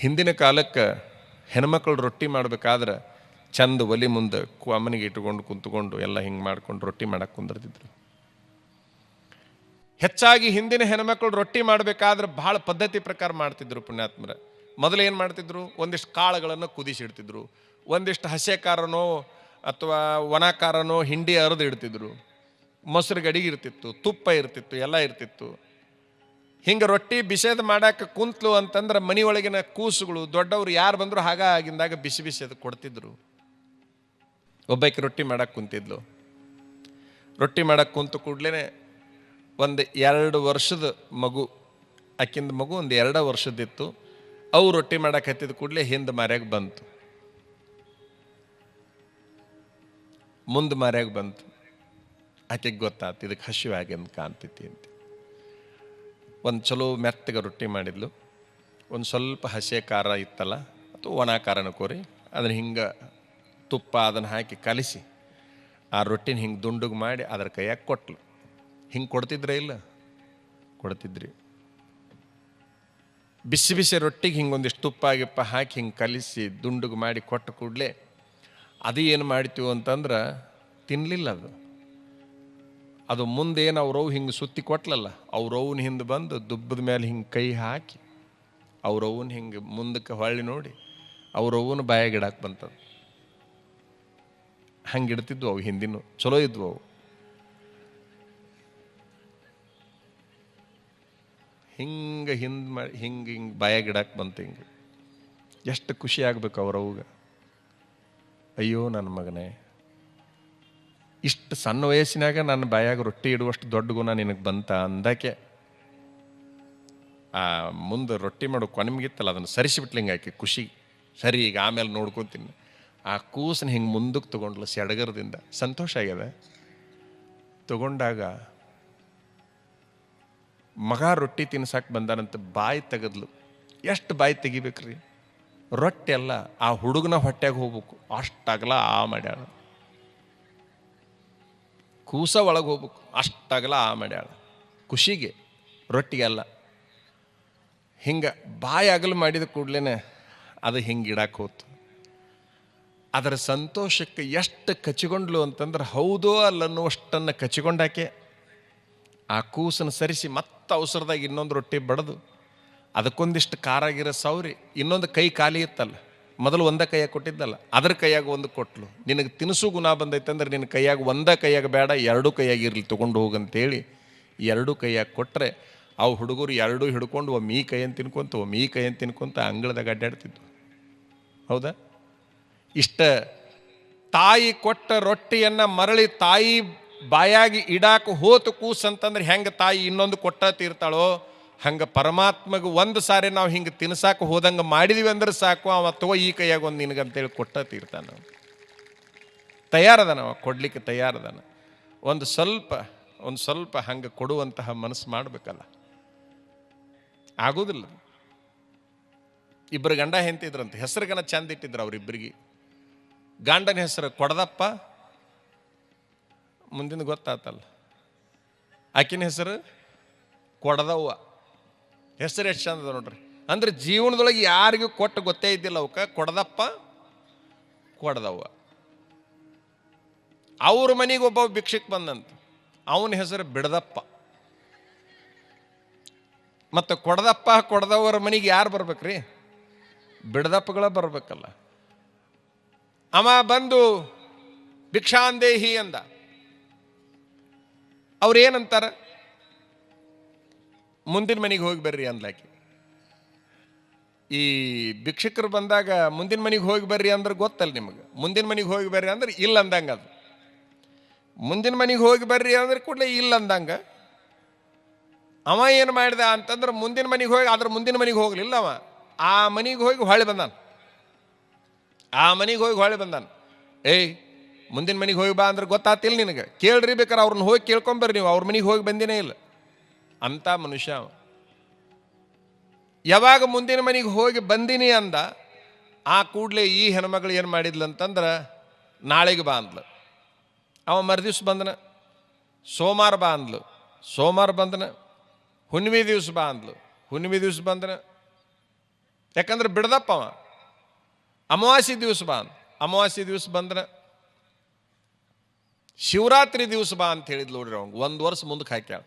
ಹಿಂದಿನ ಕಾಲಕ್ಕೆ ಹೆಣ್ಮಕ್ಳು ರೊಟ್ಟಿ ಮಾಡ್ಬೇಕಾದ್ರೆ ಚಂದ ಒಲಿ ಮುಂದೆ ಅಮ್ಮನಿಗೆ ಇಟ್ಕೊಂಡು ಕುಂತ್ಕೊಂಡು ಎಲ್ಲ ಹಿಂಗೆ ಮಾಡ್ಕೊಂಡು ರೊಟ್ಟಿ ಮಾಡಕ್ಕೆ ಕುಂದಿರ್ತಿದ್ರು. ಹೆಚ್ಚಾಗಿ ಹಿಂದಿನ ಹೆಣ್ಮಕ್ಳು ರೊಟ್ಟಿ ಮಾಡಬೇಕಾದ್ರೆ ಭಾಳ ಪದ್ಧತಿ ಪ್ರಕಾರ ಮಾಡ್ತಿದ್ರು ಪುಣ್ಯಾತ್ಮರ. ಮೊದಲು ಏನು ಮಾಡ್ತಿದ್ರು? ಒಂದಿಷ್ಟು ಕಾಳುಗಳನ್ನು ಕುದಿಸಿಡ್ತಿದ್ರು ಒಂದಿಷ್ಟು ಹಸೆ ಖಾರನೋ ಅಥವಾ ಒಣ ಖಾರನೋ ಹಿಂಡಿ ಅರೆದು ಇಡ್ತಿದ್ರು. ಮೊಸರು ಗಡಿಗೆ ಇರ್ತಿತ್ತು, ತುಪ್ಪ ಇರ್ತಿತ್ತು, ಎಲ್ಲ ಇರ್ತಿತ್ತು. ಹಿಂಗೆ ರೊಟ್ಟಿ ಬಿಸೇದ ಮಾಡಕ್ಕೆ ಕುಂತ್ಲು ಅಂತಂದ್ರೆ ಮನೆಯೊಳಗಿನ ಕೂಸುಗಳು ದೊಡ್ಡವರು ಯಾರು ಬಂದರೂ ಹಾಗ ಆಗಿಂದಾಗ ಬಿಸಿ ಬಿಸಿ ಅದು ಕೊಡ್ತಿದ್ರು. ಒಬ್ಬಕ್ಕೆ ರೊಟ್ಟಿ ಮಾಡಕ್ಕೆ ಕುಂತಿದ್ಲು. ರೊಟ್ಟಿ ಮಾಡಕ್ಕೆ ಕುಂತು ಕೂಡ್ಲೇ ಒಂದು ಎರಡು ವರ್ಷದ ಮಗು ಆಕಿಂದ ಮಗು ಒಂದು ಎರಡು ವರ್ಷದಿತ್ತು. ಅವು ರೊಟ್ಟಿ ಮಾಡಕ್ಕೆ ಹತ್ತಿದ ಕೂಡಲೇ ಹಿಂದೆ ಮಾರ್ಯಾಗ ಬಂತು. ಮುಂದೆ ಮಾರ್ಯಾಗ ಬಂತು. ಆಕೆಗೆ ಗೊತ್ತಾತು ಇದಕ್ಕೆ ಹಸಿವಾಗಿ ಅಂತ ಕಾಣ್ತೈತಿ ಅಂತ. ಒಂದು ಚಲೋ ಮೆತ್ತಗೆ ರೊಟ್ಟಿ ಮಾಡಿದ್ಲು. ಒಂದು ಸ್ವಲ್ಪ ಹಸಿ ಖಾರ ಇತ್ತಲ್ಲ ಅಥವಾ ಒಣ ಖಾರನ ಕೋರಿ ಅದನ್ನ ಹಿಂಗೆ ತುಪ್ಪ ಅದನ್ನು ಹಾಕಿ ಕಲಿಸಿ, ಆ ರೊಟ್ಟಿನ ಹಿಂಗೆ ದುಂಡುಗೆ ಮಾಡಿ ಅದರ ಕೈಯಾಗ ಕೊಟ್ಲು. ಹಿಂಗೆ ಕೊಡ್ತಿದ್ರೆ ಇಲ್ಲ? ಕೊಡ್ತಿದ್ರಿ. ಬಿಸಿ ಬಿಸಿ ರೊಟ್ಟಿಗೆ ಹಿಂಗೆ ಒಂದಿಷ್ಟು ತುಪ್ಪ ಗಿಪ್ಪ ಹಾಕಿ ಹಿಂಗೆ ಕಲಿಸಿ ದುಂಡುಗೆ ಮಾಡಿ ಕೊಟ್ಟ ಕೂಡಲೇ ಅದು ಏನು ಮಾಡ್ತೀವಿ ಅಂತಂದ್ರೆ ತಿನ್ನಲಿಲ್ಲ ಅದು. ಅದು ಮುಂದೇನು ಅವ್ರವ್ ಹಿಂಗೆ ಸುತ್ತಿ ಕೊಟ್ಲಲ್ಲ ಅವ್ರವ್ನ ಹಿಂದೆ ಬಂದು ದುಬ್ಬದ ಮೇಲೆ ಹಿಂಗೆ ಕೈ ಹಾಕಿ ಅವ್ರವ್ನ ಹಿಂಗೆ ಮುಂದಕ್ಕೆ ಹೊಳ್ಳಿ ನೋಡಿ ಅವ್ರವ್ನ ಬಾಯ ಇಡಕ್ಕೆ ಬಂತದ್ದು ಹಂಗೆ ಇಡ್ತಿದ್ವು ಅವು ಹಿಂದಿನ, ಚಲೋ ಇದ್ವು ಅವು. ಹಿಂಗೆ ಹಿಂದೆ ಮಾಡಿ ಹಿಂಗೆ ಹಿಂಗೆ ಬಾಯ ಇಡಕ್ಕೆ ಬಂತು ಹಿಂಗೆ. ಎಷ್ಟು ಖುಷಿ ಆಗ್ಬೇಕು ಅವ್ರವ್ಗ ಅಯ್ಯೋ ನನ್ನ ಮಗನೇ. ಇಷ್ಟು ಸಣ್ಣ ವಯಸ್ಸಿನಾಗ ನನ್ನ ಬಾಯಾಗ ರೊಟ್ಟಿ ಇಡುವಷ್ಟು ದೊಡ್ಡ ಗುಣ ನಿನಗೆ ಬಂತ ಅಂದಾಕೆ ಆ, ಮುಂದೆ ರೊಟ್ಟಿ ಮಾಡೋ ಕೊನಮಿಗಿತ್ತಲ್ಲ, ಅದನ್ನು ಸರಿಸಿಬಿಟ್ಲಿಂಗೆ ಆಕೆ ಖುಷಿ. ಸರಿ, ಈಗ ಆಮೇಲೆ ನೋಡ್ಕೊತೀನಿ. ಆ ಕೂಸನ್ನ ಹಿಂಗೆ ಮುಂದಕ್ಕೆ ತೊಗೊಂಡ್ಲು ಸೆಡಗರದಿಂದ. ಸಂತೋಷ ಆಗ್ಯದ? ತಗೊಂಡಾಗ ಮಗ ರೊಟ್ಟಿ ತಿನ್ಸಕ್ಕೆ ಬಂದಾನಂತ ಬಾಯಿ ತೆಗೆದ್ಲು. ಎಷ್ಟು ಬಾಯಿ ತೆಗಿಬೇಕ್ರಿ? ರೊಟ್ಟಿ ಅಲ್ಲ, ಆ ಹುಡುಗನ ಹೊಟ್ಟೆಗೆ ಹೋಗ್ಬೇಕು. ಅಷ್ಟಾಗಲ ಆ ಮಾಡ್ಯಾಳ. ಕೂಸ ಒಳಗೆ ಹೋಗ್ಬೇಕು. ಅಷ್ಟಾಗಲ ಆ ಮಾಡ್ಯಾಳ. ಖುಷಿಗೆ ರೊಟ್ಟಿಗೆ ಅಲ್ಲ ಹಿಂಗೆ ಬಾಯಿ ಅಗಲು ಮಾಡಿದ ಕೂಡಲೇ ಅದು ಹಿಂಗೆ ಇಡಕ್ಕೆ ಹೋತು. ಅದರ ಸಂತೋಷಕ್ಕೆ ಎಷ್ಟು ಕಚ್ಚಿಕೊಂಡ್ಲು ಅಂತಂದ್ರೆ ಹೌದೋ ಅಲ್ಲನ್ನುವಷ್ಟನ್ನು ಕಚ್ಚಿಕೊಂಡಾಕೆ ಆ ಕೂಸನ್ನ ಸರಿಸಿ ಮತ್ತೆ ಅವಸರದಾಗ ಇನ್ನೊಂದು ರೊಟ್ಟಿ ಬಡದು. ಅದಕ್ಕೊಂದಿಷ್ಟು ಖಾರಾಗಿರೋ ಸೌರಿ ಇನ್ನೊಂದು ಕೈ ಖಾಲಿ ಇತ್ತಲ್ಲ. ಮೊದಲು ಒಂದೇ ಕೈಯಾಗ ಕೊಟ್ಟಿದ್ದಲ್ಲ, ಅದ್ರ ಕೈಯಾಗ ಒಂದು ಕೊಟ್ಲು. ನಿನಗೆ ತಿನಿಸು ಗುಣ ಬಂದೈತೆ ಅಂದ್ರೆ ನಿನ್ನ ಕೈಯಾಗ ಒಂದೇ ಕೈಯಾಗ ಬೇಡ, ಎರಡೂ ಕೈಯಾಗಿ ಇರಲಿ, ತೊಗೊಂಡು ಹೋಗಂತೇಳಿ ಎರಡೂ ಕೈಯಾಗ ಕೊಟ್ಟರೆ ಆ ಹುಡುಗರು ಎರಡೂ ಹಿಡ್ಕೊಂಡು ಒಮ್ಮೆ ಈ ಕೈಯನ್ನು ತಿನ್ಕೊಂತ ಒಮ್ಮೆ ಈ ಕೈಯನ್ನು ತಿನ್ಕೊಂತ, ಅಂಗಳದಾಗ ಅಡ್ಡಾಡ್ತಿದ್ವು. ಹೌದಾ? ಇಷ್ಟ ತಾಯಿ ಕೊಟ್ಟ ರೊಟ್ಟಿಯನ್ನು ಮರಳಿ ತಾಯಿ ಬಾಯಾಗಿ ಇಡಾಕ ಹೋತು ಕೂಸ್ ಅಂತಂದ್ರೆ ಹೆಂಗೆ ತಾಯಿ ಇನ್ನೊಂದು ಕೊಟ್ಟ ತೀರ್ತಾಳೋ ಹಂಗೆ ಪರಮಾತ್ಮಗೆ ಒಂದು ಸಾರಿ ನಾವು ಹಿಂಗೆ ತಿನ್ಸಾಕ ಹೋದಂಗೆ ಮಾಡಿದೀವಿ ಅಂದ್ರೆ ಸಾಕು, ಅವ ತಗೋ ಈ ಕೈಯಾಗ ಒಂದು ನಿನಗಂತೇಳಿ ಕೊಟ್ಟ ತೀರ್ತಾನ ತಯಾರದನವ ಕೊಡ್ಲಿಕ್ಕೆ ತಯಾರದನ. ಒಂದು ಸ್ವಲ್ಪ ಒಂದು ಸ್ವಲ್ಪ ಹಂಗೆ ಕೊಡುವಂತಹ ಮನಸ್ಸು ಮಾಡಬೇಕಲ್ಲ. ಆಗೋದಿಲ್ಲ. ಇಬ್ಬರು ಗಂಡ ಹೆಂತಿದ್ರಂತೆ ಹೆಸರುಗನ ಚಂದ ಇಟ್ಟಿದ್ರು ಅವರಿಬ್ಬರಿಗೆ ಗಂಡನ ಹೆಸರು ಕೊಡದಪ್ಪ ಮುಂದಿನ ಗೊತ್ತಾತಲ್ಲ. ಆಕಿನ ಹೆಸರು ಕೊಡದವ್ವ. ಹೆಸರು ಎಷ್ಟು ಚಂದ ನೋಡ್ರಿ. ಅಂದ್ರೆ ಜೀವನದೊಳಗೆ ಯಾರಿಗೂ ಕೊಟ್ಟು ಗೊತ್ತೇ ಇದ್ದಿಲ್ಲ ಅವಕ್ಕೆ. ಕೊಡದಪ್ಪ, ಕೊಡದವ್ವ. ಅವ್ರ ಮನೆಗೆ ಒಬ್ಬ ಭಿಕ್ಷಕ್ ಬಂದಂತ. ಅವನ ಹೆಸರು ಬಿಡದಪ್ಪ. ಮತ್ತು ಕೊಡದಪ್ಪ ಕೊಡದವ್ರ ಮನೆಗೆ ಯಾರು ಬರ್ಬೇಕ್ರಿ? ಬಿಡದಪ್ಪಗಳ ಬರ್ಬೇಕಲ್ಲ. ಅವ ಬಂದು ಭಿಕ್ಷಾಂದೇಹಿ ಅಂದ. ಅವ್ರು ಏನಂತಾರ ಮುಂದಿನ ಮನೆಗೆ ಹೋಗಿ ಬರ್ರಿ ಅಂದ್ಲಾಕಿ. ಈ ಭಿಕ್ಷಕರು ಬಂದಾಗ ಮುಂದಿನ ಮನೆಗೆ ಹೋಗಿ ಬರ್ರಿ ಅಂದ್ರೆ ಗೊತ್ತಲ್ಲ ನಿಮಗೆ. ಮುಂದಿನ ಮನೆಗೆ ಹೋಗಿ ಬರ್ರಿ ಅಂದ್ರೆ ಇಲ್ಲ ಅಂದಂಗೆ ಅದು. ಮುಂದಿನ ಮನೆಗೆ ಹೋಗಿ ಬರ್ರಿ ಅಂದ್ರೆ ಕೂಡಲೇ ಇಲ್ಲ ಅಂದಂಗೆ. ಅವ ಏನು ಮಾಡಿದ ಅಂತಂದ್ರೆ ಮುಂದಿನ ಮನೆಗೆ ಹೋಗಿ ಅದ್ರ ಮುಂದಿನ ಮನೆಗೆ ಹೋಗ್ಲಿಲ್ಲ ಅವ. ಆ ಮನೆಗೆ ಹೋಗಿ ಹೊಳೆ ಬಂದಾನ. ಆ ಮನೆಗೆ ಹೋಗಿ ಹೊಳೆ ಬಂದಾನ. ಏಯ್, ಮುಂದಿನ ಮನೆಗೆ ಹೋಗಿ ಬಾ ಅಂದ್ರೆ ಗೊತ್ತಾತಿಲ್ಲ ನಿನಗೆ. ಕೇಳ್ರಿ ಬೇಕಾರೆ ಅವ್ರನ್ನ ಹೋಗಿ ಕೇಳ್ಕೊಂಬರ್ರಿ ನೀವು. ಅವ್ರ ಮನೆಗೆ ಹೋಗಿ ಬಂದಿನೇ ಇಲ್ಲ. ಅಂತ ಮನುಷ್ಯ ಯಾವಾಗ ಮುಂದಿನ ಮನೆಗೆ ಹೋಗಿ ಬಂದಿನಿ ಅಂದ, ಆ ಕೂಡಲೇ ಈ ಹೆಣ್ಮಗಳು ಏನು ಮಾಡಿದ್ಲು ಅಂತಂದ್ರೆ ನಾಳೆಗೆ ಬಾ ಅಂದ್ಲು. ಅವ ಮರುದಿವ್ಸ ಬಂದನ. ಸೋಮವಾರ ಬಾ ಅಂದ್ಲು. ಸೋಮವಾರ ಬಂದನ. ಹುಣ್ಣಿಮೆ ದಿವ್ಸ ಬಾ ಅಂದ್ಲು. ಹುಣ್ಣಿಮೆ ದಿವ್ಸ ಬಂದನ. ಯಾಕಂದ್ರೆ ಬಿಡ್ದಪ್ಪ ಅವ. ಅಮಾವಾಸ್ಯ ದಿವಸ ಬಾ ಅಂದ್ ಅಮಾವಾಸ್ಯ ದಿವಸ ಬಂದನ. ಶಿವರಾತ್ರಿ ದಿವಸ ಬಾ ಅಂತ ಹೇಳಿದ್ಲು ನೋಡ್ರಿ ಅವ್ನು ಒಂದು ವರ್ಷ ಮುಂದಕ್ಕೆ ಹಾಕ್ಯಾಳ.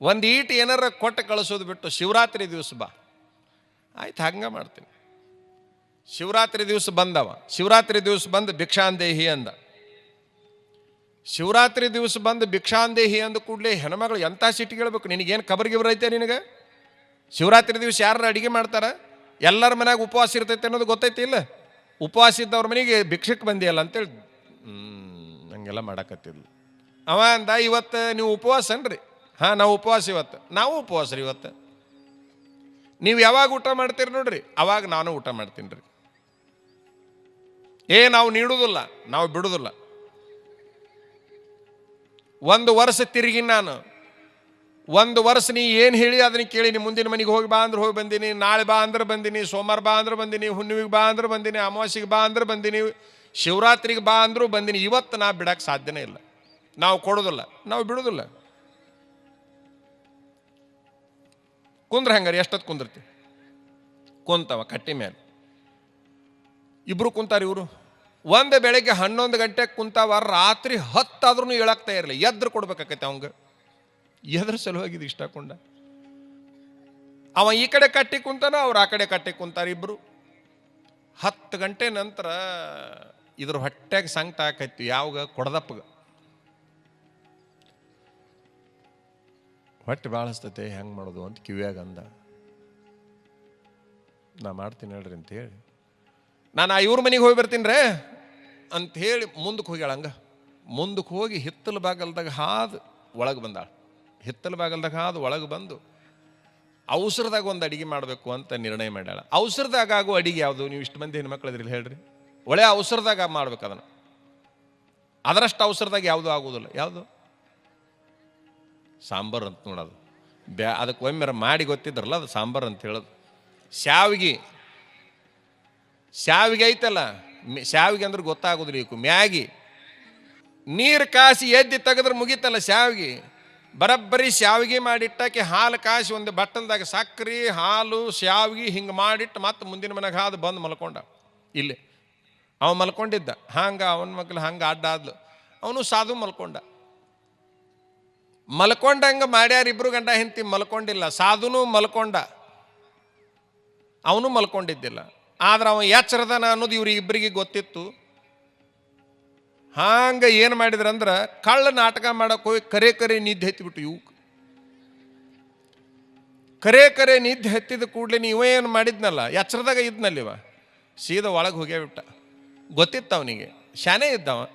ಒಂದು ಈಟ್ ಏನಾರ ಕೊಟ್ಟು ಕಳಿಸೋದು ಬಿಟ್ಟು ಶಿವರಾತ್ರಿ ದಿವಸ ಬಾ. ಆಯ್ತು, ಹಂಗೆ ಮಾಡ್ತೀನಿ. ಶಿವರಾತ್ರಿ ದಿವಸ ಬಂದವ. ಶಿವರಾತ್ರಿ ದಿವಸ ಬಂದು ಭಿಕ್ಷಾಂದೇಹಿ ಅಂದ. ಶಿವರಾತ್ರಿ ದಿವಸ ಬಂದು ಭಿಕ್ಷಾಂದೇಹಿ ಅಂದ ಕೂಡಲೇ ಹೆಣ್ಮಗಳು ಎಂಥ ಕೇಳಬೇಕು? ನಿನಗೇನು ಕಬರ್ ಗಿಬರ್ ಐತೆ ನಿನಗೆ? ಶಿವರಾತ್ರಿ ದಿವಸ ಯಾರು ಅಡಿಗೆ ಮಾಡ್ತಾರೆ? ಎಲ್ಲರ ಮನೆಯಾಗ ಉಪವಾಸ ಇರ್ತೈತೆ ಅನ್ನೋದು ಗೊತ್ತೈತಿ ಇಲ್ಲ? ಉಪವಾಸ ಇದ್ದವ್ರ ಮನೆಗೆ ಭಿಕ್ಷಕ್ಕೆ ಬಂದಿಯಲ್ಲ ಅಂತೇಳಿ. ಹಂಗೆಲ್ಲ ಮಾಡಕತ್ತಿದ್ಲು. ಅವ ಅಂದ, ಇವತ್ತು ನೀವು ಉಪವಾಸ ಅನ್ರಿ ಹಾಂ, ನಾವು ಉಪವಾಸ ಇವತ್ತು. ನಾವು ಉಪವಾಸ ರೀ ಇವತ್ತು. ನೀವು ಯಾವಾಗ ಊಟ ಮಾಡ್ತೀರಿ ನೋಡ್ರಿ? ಅವಾಗ ನಾನು ಊಟ ಮಾಡ್ತೀನಿ ರೀ. ಏ, ನಾವು ನೀಡುವುದಿಲ್ಲ, ನಾವು ಬಿಡುವುದಿಲ್ಲ. ಒಂದು ವರ್ಷ ತಿರುಗಿ ನಾನು. ಒಂದು ವರ್ಷ ನೀ ಏನು ಹೇಳಿ ಅದನ್ನ ಕೇಳಿ ನೀ ಮುಂದಿನ ಮನೆಗೆ ಹೋಗಿ ಬಾ ಅಂದ್ರೆ ಹೋಗಿ ಬಂದೀನಿ. ನಾಳೆ ಬಾ ಅಂದ್ರೆ ಬಂದೀನಿ. ಸೋಮವಾರ ಬಾ ಅಂದ್ರೆ ಬಂದೀನಿ. ಹುಣ್ಣಿಮೆಗೆ ಬಾ ಅಂದ್ರೆ ಬಂದೀನಿ. ಅಮಾವಾಸ್ಯೆಗೆ ಬಾ ಅಂದ್ರೆ ಬಂದೀನಿ. ಶಿವರಾತ್ರಿಗೆ ಬಾ ಅಂದರೂ ಬಂದೀನಿ. ಇವತ್ತು ನಾ ಬಿಡಕ್ಕೆ ಸಾಧ್ಯನೇ ಇಲ್ಲ. ನಾವು ಕೊಡೋದಿಲ್ಲ ನಾವು ಬಿಡೋದಿಲ್ಲ ಕುಂದ್ರ ಹಂಗಾರೆ, ಎಷ್ಟೊತ್ತು ಕುಂದಿರ್ತಿ? ಕುಂತವ ಕಟ್ಟಿ ಮೇಲೆ ಇಬ್ರು ಕುಂತಾರ ಇವರು. ಒಂದು ಬೆಳಗ್ಗೆ ಹನ್ನೊಂದು ಗಂಟೆಗೆ ಕುಂತಾವ, ರಾತ್ರಿ ಹತ್ತಾದ್ರೂ ಹೇಳಾಗ್ತಾ ಇರಲಿ ಎದ್ರು ಕೊಡ್ಬೇಕಾಕೈತೆ ಅವಂಗೆ. ಎದ್ರ ಸಲುವಾಗಿ ಇಷ್ಟ ಕೊಂಡ. ಅವ ಈ ಕಡೆ ಕಟ್ಟಿ ಕುಂತಾನ, ಅವ್ರು ಆ ಕಡೆ ಕಟ್ಟಿ ಕುಂತಾರ ಇಬ್ರು. ಹತ್ತು ಗಂಟೆ ನಂತರ ಇದ್ರ ಹೊಟ್ಟೆಗೆ ಸಂಕಟ ಆಕೈತಿ, ಯಾವಾಗ? ಕೊಡದಪ್ಪಗ. ಹೊಟ್ಟೆ ಭಾಳ ಹಸ್ತತೆ ಹೆಂಗೆ ಮಾಡೋದು ಅಂತ ಕಿವಿಯಾಗ ಅಂದ. ನಾ ಮಾಡ್ತೀನಿ ಹೇಳ್ರಿ ಅಂತ ಹೇಳಿ. ನಾನು ಆ ಇವ್ರ ಮನೆಗೆ ಹೋಗಿ ಬರ್ತೀನಿ ರೇ ಹೇಳಿ ಮುಂದಕ್ಕೆ ಹೋಗ್ಯಾಳ ಹಂಗೆ. ಮುಂದಕ್ಕೆ ಹೋಗಿ ಹಿತ್ತಲ ಬಾಗಲ್ದಾಗ ಹಾದು ಒಳಗೆ ಬಂದಾಳ. ಹಿತ್ತಲ ಬಾಗಲ್ದಾಗ ಹಾದು ಒಳಗೆ ಬಂದು ಅವಸರದಾಗ ಒಂದು ಅಡಿಗೆ ಮಾಡಬೇಕು ಅಂತ ನಿರ್ಣಯ ಮಾಡ್ಯಾಳ. ಅವಸರದಾಗ ಆಗೋ ಅಡಿಗೆ ಯಾವುದು? ನೀವು ಇಷ್ಟು ಮಂದಿ ಹೆಣ್ಮಕ್ಳು ಇದ್ರಲ್ಲಿ ಹೇಳ್ರಿ. ಒಳ್ಳೆ ಅವಸರದಾಗ ಮಾಡ್ಬೇಕು ಅದನ್ನು. ಅದರಷ್ಟು ಅವಸರದಾಗ ಯಾವುದು ಆಗೋದಿಲ್ಲ. ಯಾವುದು? ಸಾಂಬಾರು ಅಂತ ನೋಡೋದು. ಬ್ಯಾ, ಅದಕ್ಕೆ ಒಮ್ಮೆ ಮಾಡಿ ಗೊತ್ತಿದ್ರಲ್ಲ ಅದು ಸಾಂಬಾರು ಅಂತ ಹೇಳೋದು. ಶಾವಿಗೆ. ಶಾವಿಗೆ ಐತಲ್ಲ ಶಾವಿಗೆ ಅಂದ್ರೆ ಗೊತ್ತಾಗೋದ್ರಿ ಮ್ಯಾಗಿ. ನೀರು ಕಾಸಿ ಎದ್ದಿ ತೆಗೆದ್ರೆ ಮುಗೀತಲ್ಲ ಶಾವಿಗೆ. ಬರಬ್ಬರಿ ಶಾವಿಗೆ ಮಾಡಿಟ್ಟಾಕಿ ಹಾಲು ಕಾಸಿ ಒಂದು ಬಟ್ಟಲ್ದಾಗ ಸಕ್ರೆ, ಹಾಲು, ಶಾವಿಗೆ ಹಿಂಗೆ ಮಾಡಿಟ್ಟು ಮತ್ತೆ ಮುಂದಿನ ಮನೆಗೆ ಹಾದು ಬಂದು ಮಲ್ಕೊಂಡ. ಇಲ್ಲಿ. ಅವ ಮಲ್ಕೊಂಡಿದ್ದ. ಹಂಗೆ ಅವನ ಮಕ್ಳು ಹಂಗೆ ಅಡ್ಡಾದ್ಲು. ಅವನು ಸಾಧು ಮಲ್ಕೊಂಡ. ಮಲ್ಕೊಂಡಂಗೆ ಮಾಡ್ಯಾರ ಇಬ್ರು ಗಂಡ ಹೆಂಡತಿ ಮಲ್ಕೊಂಡಿಲ್ಲ. ಸಾಧುನು ಮಲ್ಕೊಂಡ. ಅವನು ಮಲ್ಕೊಂಡಿದ್ದಿಲ್ಲ. ಆದ್ರೆ ಅವ ಎಚ್ಚರದನ ಅನ್ನೋದು ಇವ್ರಿಗೆ ಇಬ್ಬರಿಗೆ ಗೊತ್ತಿತ್ತು. ಹಾಂಗ ಏನು ಮಾಡಿದ್ರಂದ್ರೆ ಕಳ್ಳ ನಾಟಕ ಮಾಡೋಕೆ ಹೋಗಿ ಕರೆ ಕರೆ ನಿದ್ದೆ ಹತ್ತಿಬಿಟ್ಟು ಇವು ಕರೆ ಕರೆ ನಿದ್ದೆ ಹತ್ತಿದ ಕೂಡಲೇ ನೀವೇ ಏನು ಮಾಡಿದ್ನಲ್ಲ? ಎಚ್ಚರದಾಗ ಇದ್ನಲ್ಲ ಇವ. ಸೀದಾ ಒಳಗೆ ಹೋಗೇ ಬಿಟ್ಟ. ಗೊತ್ತಿತ್ತು ಅವನಿಗೆ. ಶಾನೆ ಇದ್ದವ.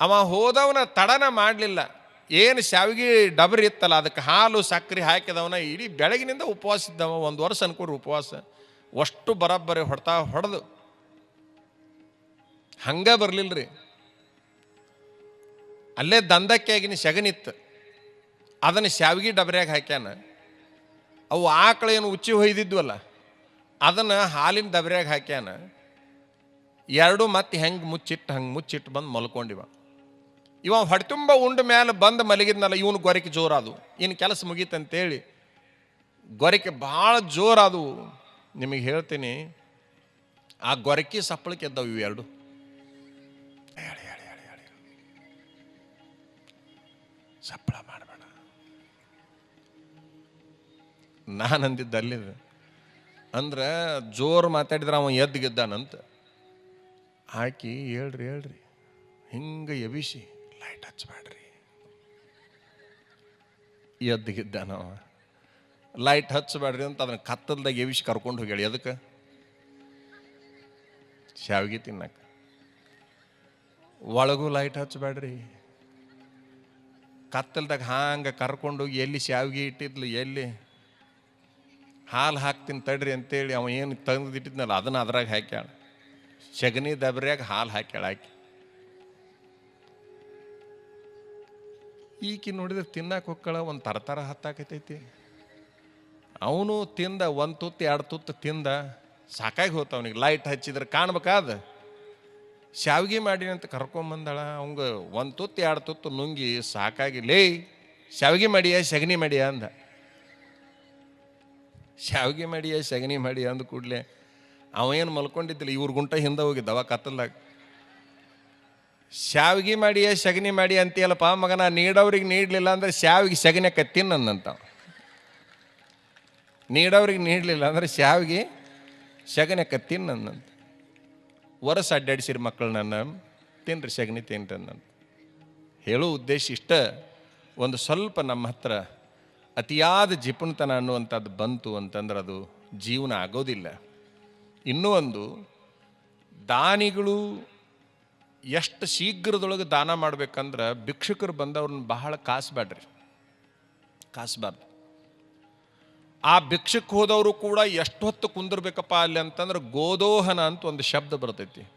ಅವ ಹೋದವನ ತಡನ ಮಾಡಲಿಲ್ಲ. ಏನು ಶಾವಿಗೆ ಡಬರಿ ಇತ್ತಲ್ಲ, ಅದಕ್ಕೆ ಹಾಲು, ಸಕ್ಕರೆ ಹಾಕಿದವನ, ಇಡೀ ಬೆಳಗಿನಿಂದ ಉಪವಾಸ ಇದ್ದವ, ಒಂದು ವರ್ಷ ಅನ್ಕೊಡ್ರಿ ಉಪವಾಸ. ಅಷ್ಟು ಬರಬ್ಬರಿ ಹೊಡ್ತಾ ಹೊಡೆದು. ಬರಲಿಲ್ಲ ರೀ ಅಲ್ಲೇ ದಂಧಕ್ಕಾಗಿನ ಶಗನಿತ್ತು ಅದನ್ನು ಶಾವಿಗೆ ಡಬರ್ಯಾಗ ಹಾಕ್ಯಾನ. ಅವು ಆಕಳ ಏನು ಉಚ್ಚಿ ಹೊಯ್ದಿದ್ವಲ್ಲ, ಅದನ್ನು ಹಾಲಿನ ಡಬರ್ಯಾಗ ಹಾಕ್ಯಾನ. ಎರಡು ಮತ್ತೆ ಹೆಂಗೆ ಮುಚ್ಚಿಟ್ಟು, ಹಂಗೆ ಮುಚ್ಚಿಟ್ಟು ಬಂದು ಮಲ್ಕೊಂಡಿವ. ಇವ ಹೊಡ್ತುಂಬ ಉಂಡ ಮೇಲೆ ಬಂದು ಮಲಗಿದ್ನಲ್ಲ, ಇವನು ಗೊರಕೆ ಜೋರಾದು ಇನ್ನು ಕೆಲಸ ಮುಗೀತಂತೇಳಿ ಗೊರಕೆ ಭಾಳ ಜೋರಾದವು. ನಿಮಗೆ ಹೇಳ್ತೀನಿ, ಆ ಗೊರಕೆ ಸಪ್ಪಳಕ್ಕೆ ಎದ್ದವು ಇವೆರಡು ಸಪ್ಪಳ ಮಾಡಬೇಡ. ನಾನು ಅಂದಿದ್ದ ಅಲ್ಲಿದ. ಅಂದ್ರೆ ಜೋರು ಮಾತಾಡಿದ್ರೆ ಅವ ಎದ್ದು ಗೆದ್ದಾನಂತ. ಹಾಕಿ ಹೇಳ್ರಿ ಹೇಳ್ರಿ, ಹಿಂಗೆ ಎಬಿಸಿ ಲೈಟ್ ಮಾಡ್ರಿ ಎದ್ದಿಗಿದ್ದ ನಾವು. ಲೈಟ್ ಹಚ್ಚಬೇಡ್ರಿ ಅಂತ ಅದನ್ನ ಕತ್ತಲ್ದಾಗ ಎವಿಷ್ ಕರ್ಕೊಂಡು ಹೋಗ್ಯಾಳಿ. ಅದಕ್ಕೆ ಶಾವಿಗೆ ತಿನ್ನಕ್ಕೆ ಒಳಗೂ ಲೈಟ್ ಹಚ್ಚಬೇಡ್ರಿ ಕತ್ತಲ್ದಾಗ ಹಾಂಗೆ ಕರ್ಕೊಂಡೋಗಿ ಎಲ್ಲಿ ಶಾವಿಗೆ ಇಟ್ಟಿದ್ಲು, ಎಲ್ಲಿ? ಹಾಲು ಹಾಕ್ತೀನಿ ತಡ್ರಿ ಅಂತೇಳಿ ಅವ ಏನು ತಂದಿಟ್ಟಿದ್ನಲ್ಲ ಅದನ್ನ ಅದ್ರಾಗ ಹಾಕ್ಯಾಳ. ಸಗಣಿ ದಬ್ರಿಯಾಗ ಹಾಲು ಹಾಕ್ಯಾಳ ಹಾಕಿ ಈಕಿ ನೋಡಿದ್ರೆ ತಿನ್ನಕ್ಕೆ ಹೊಕ್ಕಳ ಒಂದು ತರತರ ಹತ್ತಾಕತೈತಿ. ಅವನು ತಿಂದ ಒಂದು ತುತ್ತು, ಎರಡು ತುತ್ತು ತಿಂದ ಸಾಕಾಗಿ ಹೋತ ಅವನಿಗೆ. ಲೈಟ್ ಹಚ್ಚಿದ್ರೆ ಕಾಣ್ಬೇಕಾದ ಶಾವಿಗೆ ಮಾಡಿ ಅಂತ ಕರ್ಕೊಂಬಂದಾಳ ಅವಂಗ ಒಂದು ತುತ್ತು, ಎರಡು ತುತ್ತು ನುಂಗಿ ಸಾಕಾಗಿ, ಲೇ, ಶಾವಿಗೆ ಮಾಡಿಯ, ಸಗಣಿ ಮಾಡಿಯ? ಅಂದ. ಶಾವಿಗೆ ಮಾಡಿಯ, ಸಗಣಿ ಮಾಡಿ ಅಂದ ಕೂಡಲೇ ಅವೇನು ಮಲ್ಕೊಂಡಿದ್ದಿಲ್ಲ, ಇವ್ರ ಗುಂಟ ಹಿಂದೆ ಹೋಗಿ ಅವ ಕತ್ತಲಾಗ ಶಾವಿಗೆ ಮಾಡಿ, ಸಗಣಿ ಮಾಡಿ ಅಂತೀಯಲ್ಲಪ್ಪ, ಮಗನ ನೀಡೋರಿಗೆ ನೀಡಲಿಲ್ಲ ಅಂದ್ರೆ ಶಾವಿಗೆ ಸಗಣಕ್ಕೆ ತಿನ್ನಂದಂತ ನೀಡೋರಿಗೆ ನೀಡಲಿಲ್ಲ ಅಂದ್ರೆ ಶಾವಿಗೆ ಸಗಣಿಯಕ್ಕೆ ತಿನ್ನಂದಂತ ವರಸ ಅಡ್ಡಾಡಿಸಿರಿ ಮಕ್ಕಳು ನನ್ನ, ತಿನ್ರಿ ಸಗಣಿ ಅನ್ನಂತ ಹೇಳೋ ಉದ್ದೇಶ ಇಷ್ಟ, ಒಂದು ಸ್ವಲ್ಪ ನಮ್ಮ ಹತ್ರ ಅತಿಯಾದ ಜಿಪುಣತನ ಅನ್ನುವಂಥದ್ದು ಬಂತು ಅಂತಂದ್ರೆ ಅದು ಜೀವನ ಆಗೋದಿಲ್ಲ. ಇನ್ನೂ ಒಂದು, ದಾನಿಗಳು ಎಷ್ಟು ಶೀಘ್ರದೊಳಗೆ ದಾನ ಮಾಡ್ಬೇಕಂದ್ರೆ ಭಿಕ್ಷುಕರು ಬಂದವ್ರನ್ನ ಬಹಳ ಕಾಸ್ಬೇಡ್ರಿ ಕಾಸ್ಬಾರ್ದು ಆ ಭಿಕ್ಷಕ್ಕೆ ಹೋದವರು ಕೂಡ ಎಷ್ಟು ಹೊತ್ತು ಕುಂದಿರ್ಬೇಕಪ್ಪ ಅಲ್ಲಿ ಅಂತಂದ್ರೆ ಗೋದೋಹನ ಅಂತ ಒಂದು ಶಬ್ದ ಬರ್ತೈತಿ.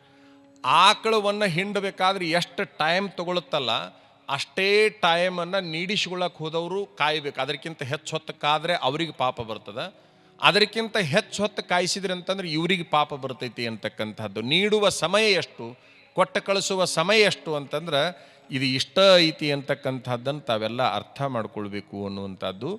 ಆಕಳವನ್ನು ಹಿಂಡಬೇಕಾದ್ರೆ ಎಷ್ಟು ಟೈಮ್ ತಗೊಳುತ್ತಲ್ಲ, ಅಷ್ಟೇ ಟೈಮನ್ನು ನೀಡಿಸ್ಕೊಳ್ಳೋಕೆ ಹೋದವರು ಕಾಯಬೇಕು. ಅದಕ್ಕಿಂತ ಹೆಚ್ಚು ಹೊತ್ತು ಕಾದ್ರೆ ಅವ್ರಿಗೆ ಪಾಪ ಬರ್ತದೆ. ಅದಕ್ಕಿಂತ ಹೆಚ್ಚು ಹೊತ್ತು ಕಾಯಿಸಿದ್ರಿ ಅಂತಂದ್ರೆ ಇವರಿಗೆ ಪಾಪ ಬರ್ತೈತಿ ಅಂತಕ್ಕಂಥದ್ದು ನೀಡುವ ಸಮಯ ಎಷ್ಟು? ಕೊಟ್ಟ ಕಳಿಸುವ ಸಮಯ ಎಷ್ಟು ಅಂತಂದ್ರೆ ಇದು ಇಷ್ಟ ಐತಿ ಅಂತಕ್ಕಂಥದ್ದನ್ನು ತಾವೆಲ್ಲ ಅರ್ಥ ಮಾಡ್ಕೊಳ್ಬೇಕು ಅನ್ನುವಂಥದ್ದು.